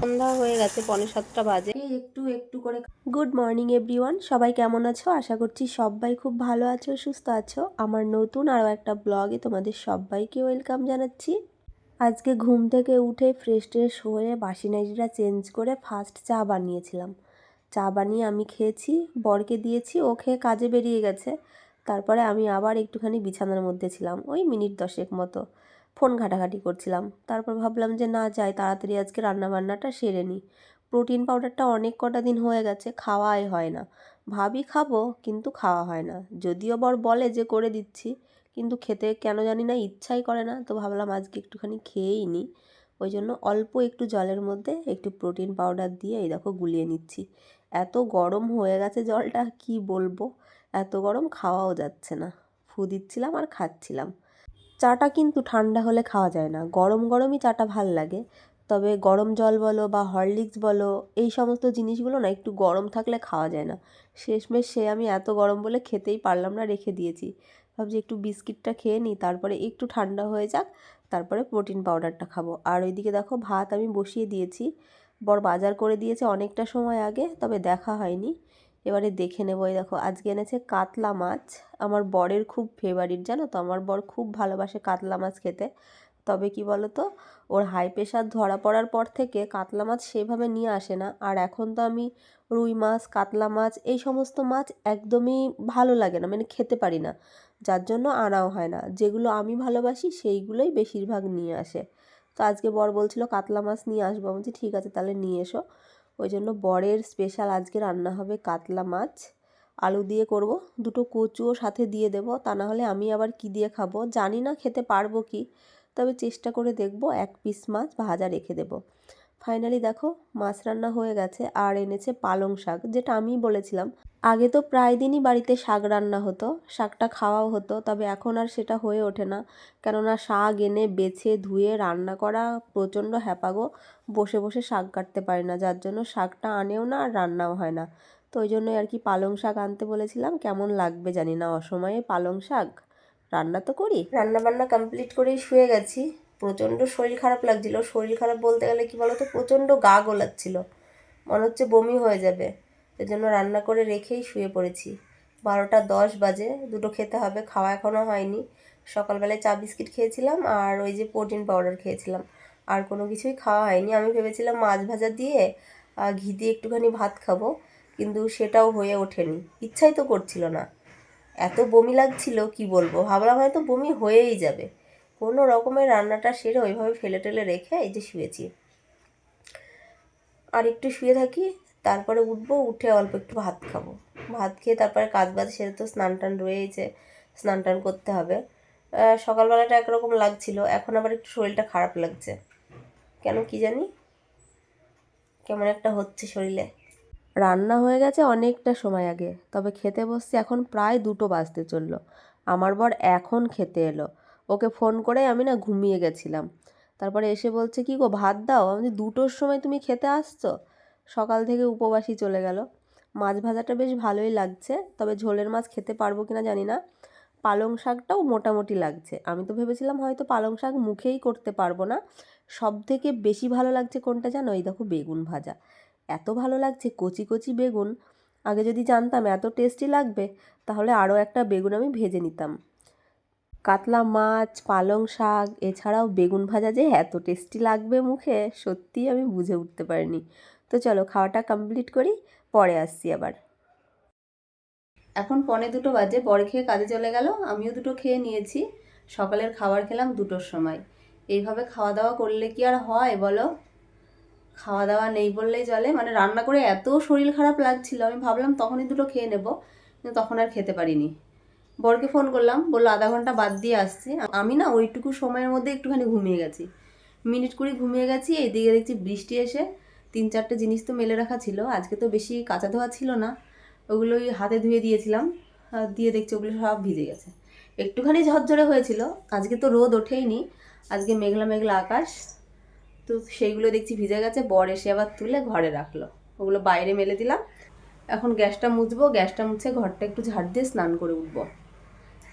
সন্ধ্যা হয়ে গেছে, পনে সাতটা বাজে। একটু একটু করে গুড মর্নিং এভরিওয়ান সবাই কেমন আছো? আশা করছি সবাই খুব ভালো আছো, সুস্থ আছো। আমার নতুন আরও একটা ব্লগে তোমাদের সবাইকে ওয়েলকাম জানাচ্ছি। আজকে ঘুম থেকে উঠে ফ্রেশ ট্রেশ হয়ে বাসি নাইটিটা চেঞ্জ করে ফার্স্ট চা বানিয়েছিলাম। চা বানিয়ে আমি খেয়েছি, বরকে দিয়েছি, ও খেয়ে কাজে বেরিয়ে গেছে। তারপরে আমি আবার একটুখানি বিছানার মধ্যে ছিলাম, ওই মিনিট দশেক মতো। ফোন ঘাটাঘাটি করছিলাম। তারপর ভাবলাম যে, না, যাই, তাড়াতাড়ি আজকে রান্নাবান্নাটা সেরে নিই প্রোটিন পাউডারটা অনেক কটা দিন হয়ে গেছে, খাওয়াই হয় না। ভাবি খাব, কিন্তু খাওয়া হয় না। যদিও বর বলে যে, করে দিচ্ছি, কিন্তু খেতে কেন জানি না ইচ্ছাই করে না। তো ভাবলাম আজকে একটুখানি খেয়েই নিই ওই জন্য অল্প একটু জলের মধ্যে একটু প্রোটিন পাউডার দিয়ে এই দেখো গুলিয়ে নিচ্ছি। এত গরম হয়ে গেছে জলটা, কি বলব? এত গরম খাওয়াও যাচ্ছে না। ফু দিচ্ছিলাম আর খাচ্ছিলাম। চাটা কিন্তু ঠান্ডা হলে খাওয়া যায় না। গরম গরমই চাটা ভালো লাগে। তবে গরম জল বলো বা হরলিক্স বলো, এই সমস্ত জিনিসগুলো না একটু গরম থাকলে খাওয়া যায় না। শেষমেশ সে আমি এত গরম বলে খেতেই পারলাম না, রেখে দিয়েছি। ভাবছি একটু বিস্কিটটা খেয়ে নিই, তারপরে একটু ঠান্ডা হয়ে যাক, তারপরে প্রোটিন পাউডারটা খাব। আর ওইদিকে দেখো ভাত আমি বসিয়ে দিয়েছি। বর বাজার করে দিয়েছে অনেকটা সময় আগে, তবে দেখা হয়নি। এবারে দেখে নেব। এই দেখো, আজকে এনেছে কাতলা মাছ। আমার বরের খুব ফেভারিট জানো তো? আমার বর খুব ভালোবাসে কাতলা মাছ খেতে। তবে কি তো ওর হাই প্রেশার ধরা পড়ার পর থেকে কাতলা মাছ সেভাবে নিয়ে আসে না। আর এখন তো আমি রুই মাছ, কাতলা মাছ, এই সমস্ত মাছ একদমই ভালো লাগে না মানে খেতে পারি না। যার জন্য আনাও হয় না। যেগুলো আমি ভালোবাসি, সেইগুলোই বেশিরভাগ নিয়ে আসে। তো আজকে বর বলছিল, কাতলা মাছ নিয়ে আসব। আমি বলছি, ঠিক আছে, তাহলে নিয়ে এসো। ওই জন্য বরের স্পেশাল আজকে রান্না হবে কাতলা মাছ। আলু দিয়ে করব, দুটো কচুও সাথে দিয়ে দেব, তা না হলে আমি আবার কি দিয়ে খাব জানি না খেতে পারব কি। তবে চেষ্টা করে দেখব, এক পিস মাছ ভাজা রেখে দেব। ফাইনালি দেখো, মাছ রান্না হয়ে গেছে আর এনেছে পালং শাক, যেটা আমি বলেছিলাম। আগে তো প্রায় দিনই বাড়িতে শাক রান্না হতো, শাকটা খাওয়াও হতো, তবে এখন আর সেটা হয়ে ওঠে না। কেননা শাক এনে বেছে ধুয়ে রান্না করা প্রচণ্ড হ্যাপাগো বসে বসে শাক কাটতে পারি না, যার জন্য শাকটা আনেও না আর রান্নাও হয় না। তো ওই জন্যই আর কি পালং শাক আনতে বলেছিলাম, কেমন লাগবে জানি না, অসময়ে পালং শাক? রান্না তো করি। রান্না বান্না কমপ্লিট করেই শুয়ে গেছি। প্রচণ্ড শরীর খারাপ লাগছিল। শরীর খারাপ বলতে গেলে কি বলতো? প্রচণ্ড গা গোলাচ্ছিল। মনে হচ্ছে বমি হয়ে যাবে। জন্য রান্না করে রেখেই শুয়ে পড়েছি। বারোটা দশ বাজে, দুটো খেতে হবে, খাওয়া এখনও হয়নি। সকালবেলায় চা বিস্কিট খেয়েছিলাম আর ওই যে প্রোটিন পাউডার খেয়েছিলাম। আর কোনো কিছুই খাওয়া হয়নি। আমি ভেবেছিলাম মাছ ভাজা দিয়ে ঘি দিয়ে একটুখানি ভাত খাব, কিন্তু সেটাও হয়ে ওঠেনি। ইচ্ছাই তো করছিল না। এত বমি লাগছিল, কি বলব? ভাবলাম হয়তো বমি হয়েই যাবে। কোনো রকমের রান্নাটা সেরে ওইভাবে ফেলে টেলে রেখে এই যে শুয়েছি। আর একটু শুয়ে থাকি, তারপরে উঠবো, উঠে অল্প একটু ভাত খাব। ভাত খেয়ে তারপরে কাজ বাজ সেরে তো স্নান টান রয়েছে স্নান টান করতে হবে। সকালবেলাটা একরকম লাগছিল, এখন আবার একটু শরীরটা খারাপ লাগছে। কেন কি জানি? কেমন একটা হচ্ছে শরীরে। রান্না হয়ে গেছে অনেকটা সময় আগে, তবে খেতে বসছি এখন প্রায় দুটো বাজতে চলল। আমার বর এখন খেতে এলো। ওকে ফোন করে আমি না ঘুমিয়ে গেছিলাম। তারপরে এসে বলছে, কি গো, ভাত দাও? আমি দুটোর সময় তুমি খেতে আসছো? সকাল থেকে উপবাসী চলে গেল। মাছ ভাজাটা বেশ ভালোই লাগছে, তবে ঝোলের মাছ খেতে পারব কিনা জানি না। পালং শাকটাও মোটামুটি লাগছে। আমি তো ভেবেছিলাম হয়তো পালং শাক মুখেই করতে পারব না। সব থেকে বেশি ভালো লাগছে কোনটা জানো? এই দেখো, বেগুন ভাজা। এত ভালো লাগছে, কচি কচি বেগুন। আগে যদি জানতাম এত টেস্টি লাগবে, তাহলে আরও একটা বেগুন আমি ভেজে নিতাম। কাতলা মাছ, পালং শাক, এছাড়াও বেগুন ভাজা যে এত টেস্টি লাগবে মুখে, সত্যিই আমি বুঝে উঠতে পারিনি। তো চলো খাওয়াটা কমপ্লিট করি, পরে আসছি আবার। এখন পনে দুটো বাজে, পরে খেয়ে কাজে চলে গেল, আমিও দুটো খেয়ে নিয়েছি। সকালের খাবার খেলাম দুটোর সময়। এইভাবে খাওয়া দাওয়া করলে কি আর হয় বলো? খাওয়া দাওয়া নেই বললেই চলে মানে রান্না করে এত শরীর খারাপ লাগছিল, আমি ভাবলাম তখনই দুটো খেয়ে নেব, কিন্তু তখন আর খেতে পারিনি। বরকে ফোন করলাম, বলল আধা ঘণ্টা বাদ দিয়ে আসছে। আমি না ওইটুকু সময়ের মধ্যে একটুখানি ঘুমিয়ে গেছি। মিনিট কুড়ি ঘুমিয়ে গেছি এইদিকে দেখছি বৃষ্টি এসে তিন চারটে জিনিস তো মেলে রাখা ছিল, আজকে তো বেশি কাঁচা ধোয়া ছিল না। ওগুলোই হাতে ধুয়ে দিয়েছিলাম দিয়ে দেখছি ওগুলো সব ভিজে গেছে। একটুখানি ঝরঝরে হয়েছিল, আজকে তো রোদ ওঠেইনি, আজকে মেঘলা মেঘলা আকাশ। তো সেইগুলো দেখছি ভিজে গেছে, বর এসে আবার তুলে ঘরে রাখল। ওগুলো বাইরে মেলে দিলাম, এখন গ্যাসটা মুছবো, গ্যাসটা মুছে ঘরটা একটু ঝাড় দিয়ে স্নান করে উঠবো।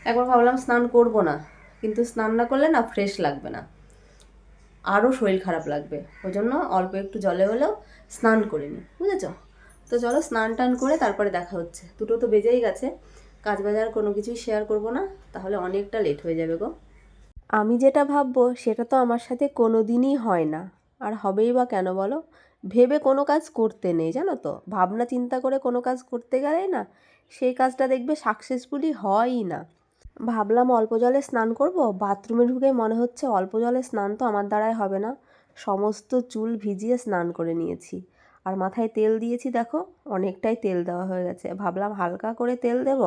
একবার ভাবলাম স্নান করব না, কিন্তু স্নান না করলে না ফ্রেশ লাগবে না। আরও শরীর খারাপ লাগবে ওই জন্য অল্প একটু জলে হলেও স্নান করে নিই, বুঝেছ? তো চলো স্নান টান করে তারপরে দেখা হচ্ছে। দুটো তো বেজেই গেছে, কাজ বাজার কোনো কিছুই শেয়ার করব না, তাহলে অনেকটা লেট হয়ে যাবে গো। আমি যেটা ভাববো, সেটা তো আমার সাথে কোনো দিনই হয় না, আর হবেই বা কেন বলো? ভেবে কোনো কাজ করতে নেই, জানো তো? ভাবনা চিন্তা করে কোনো কাজ করতে গেলেই না, সেই কাজটা দেখবে সাকসেসফুলি হয়ই না। ভাবলাম অল্প জলে স্নান করব। বাথরুমে ঢুকে মনে হচ্ছে অল্প জলে স্নান তো আমার দ্বারাই হবে না। সমস্ত চুল ভিজিয়ে স্নান করে নিয়েছি। আর মাথায় তেল দিয়েছি দেখো, অনেকটাই তেল দেওয়া হয়ে গেছে। ভাবলাম হালকা করে তেল দেব,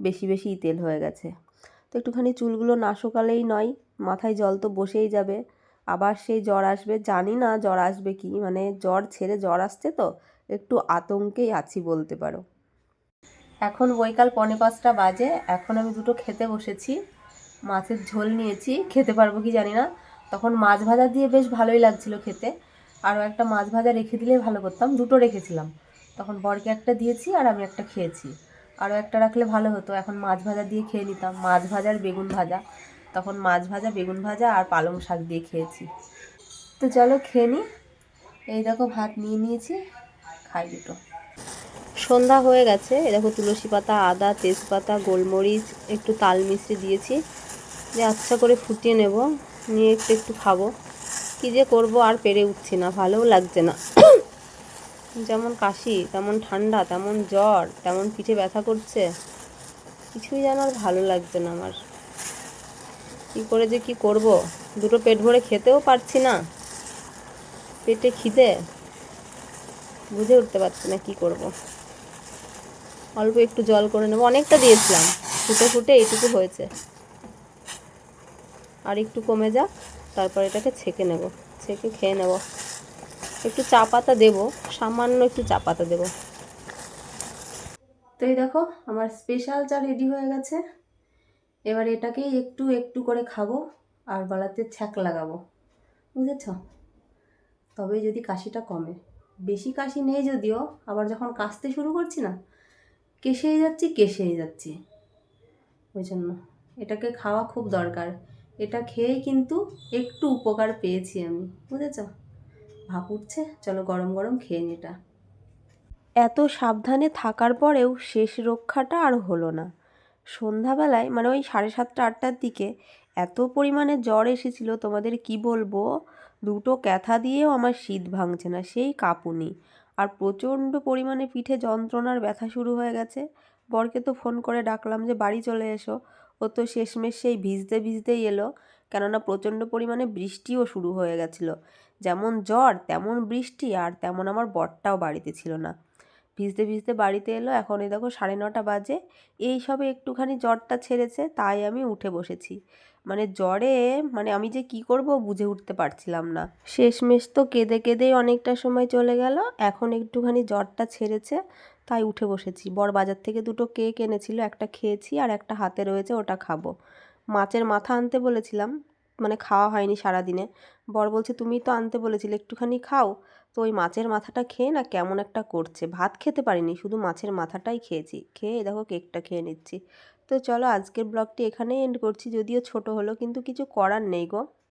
বেশি বেশিই তেল হয়ে গেছে। তো একটুখানি চুলগুলো না শুকালেই নয়, মাথায় জল তো বসেই যাবে। আবার সেই জ্বর আসবে, জানি না জ্বর আসবে কি মানে জ্বর ছেড়ে জ্বর আসছে তো, একটু আতঙ্কেই আছি বলতে পারো। এখন বৈকাল পৌনে পাঁচটা বাজে, এখন আমি দুটো খেতে বসেছি। মাছের ঝোল নিয়েছি, খেতে পারব কি জানি না। তখন মাছ ভাজা দিয়ে বেশ ভালোই লাগছিল খেতে। আরও একটা মাছ ভাজা রেখে দিলেই ভালো করতাম, দুটো রেখেছিলাম। তখন বরকে একটা দিয়েছি আর আমি একটা খেয়েছি। আরও একটা রাখলে ভালো হতো, এখন মাছ ভাজা দিয়ে খেয়ে নিতাম। মাছ ভাজার বেগুন ভাজা। তখন মাছ ভাজা, বেগুন ভাজা আর পালং শাক দিয়ে খেয়েছি। তো চলো খেয়ে নিই এই দেখো ভাত নিয়ে নিয়েছি, খাই দুটো। সন্ধ্যা হয়ে গেছে। এ দেখো তুলসী পাতা, আদা, তেজপাতা, গোলমরিচ, একটু তাল মিশ্রি দিয়েছি। যে আচ্ছা করে ফুটিয়ে নেব, নিয়ে একটু একটু খাব। কী যে করব আর পেরে উঠছি না, ভালোও লাগছে না। যেমন কাশি, তেমন ঠান্ডা, তেমন জ্বর, তেমন পিঠে ব্যথা করছে, কিছুই যেন আর ভালো লাগছে না আমার। কী করে যে কি করব? দুটো পেট ভরে খেতেও পারছি না। পেটে খিদে, বুঝে উঠতে পারছি না কি করব। অল্প একটু জল করে নেব। অনেকটা দিয়েছিলাম। ফুটে ফুটে এইটুকু হয়েছে। আর একটু কমে যাক, তারপর এটাকে ছেঁকে নেব। ছেঁকে খেয়ে নেব। একটু চা পাতা দেবো, সামান্য একটু চা পাতা দেবো। তো এই দেখো, আমার স্পেশাল চা রেডি হয়ে গেছে। এবার এটাকেই একটু একটু করে খাব আর গলাতে ছ্যাক লাগাবো। বুঝেছ? তবে যদি কাশিটা কমে। বেশি কাশি নেই যদিও, আবার যখন কাশতে শুরু করছি না কেসেই যাচ্ছি কেসেই যাচ্ছি। ওই জন্য। এটাকে খাওয়া খুব দরকার। এটা খেয়েই কিন্তু একটু উপকার পেয়েছি আমি, বুঝেছ? ভাপ উঠছে, চলো গরম গরম খেয়ে নি এটা। এত সাবধানে থাকার পরেও শেষ রক্ষাটা আর হলো না। সন্ধ্যাবেলায় মানে ওই সাড়ে সাতটা, আটটার দিকে এত পরিমাণে জ্বর এসেছিল, তোমাদের কি বলব? দুটো ক্যাথা দিয়েও আমার শীত ভাঙছে না, সেই কাঁপুনি। আর প্রচণ্ড পরিমাণে পিঠে যন্ত্রণার ব্যথা শুরু হয়ে গেছে। বরকে তো ফোন করে ডাকলাম যে, বাড়ি চলে এসো। ও তো শেষমেশ সেই ভিজতে ভিজতেই এলো, কেননা প্রচণ্ড পরিমাণে বৃষ্টিও শুরু হয়ে গেছিল। যেমন জ্বর, তেমন বৃষ্টি, আর তেমন আমার বরটাও বাড়িতে ছিল না। ভিজতে ভিজতে বাড়িতে এলো। এখন এই দেখো সাড়ে নটা বাজে। এই সবে একটুখানি জ্বরটা ছেড়েছে, তাই আমি উঠে বসেছি। মানে জ্বরে মানে আমি যে কি করব বুঝে উঠতে পারছিলাম না। শেষমেশ তো কেঁদে কেঁদেই অনেকটা সময় চলে গেল। এখন একটুখানি জ্বরটা ছেড়েছে, তাই উঠে বসেছি। বর বাজার থেকে দুটো কেক এনেছিল, একটা খেয়েছি আর একটা হাতে রয়েছে, ওটা খাব। মাছের মাথা আনতে বলেছিলাম মানে খাওয়া হয়নি সারাদিনে। বর বলছে তুমি তো আনতে বলেছিলে, একটুখানি খাও। তো ওই মাছের মাথাটা খেয়ে না কেমন একটা করছে। ভাত খেতে পারিনি, শুধু মাছের মাথাটাই খেয়েছি। খেয়ে দেখো কেকটা খেয়ে নিচ্ছি। তো চলো, আজকের ব্লগটি এখানেই এন্ড করছি। যদিও ছোট হলো কিন্তু কিছু করার নেই গো।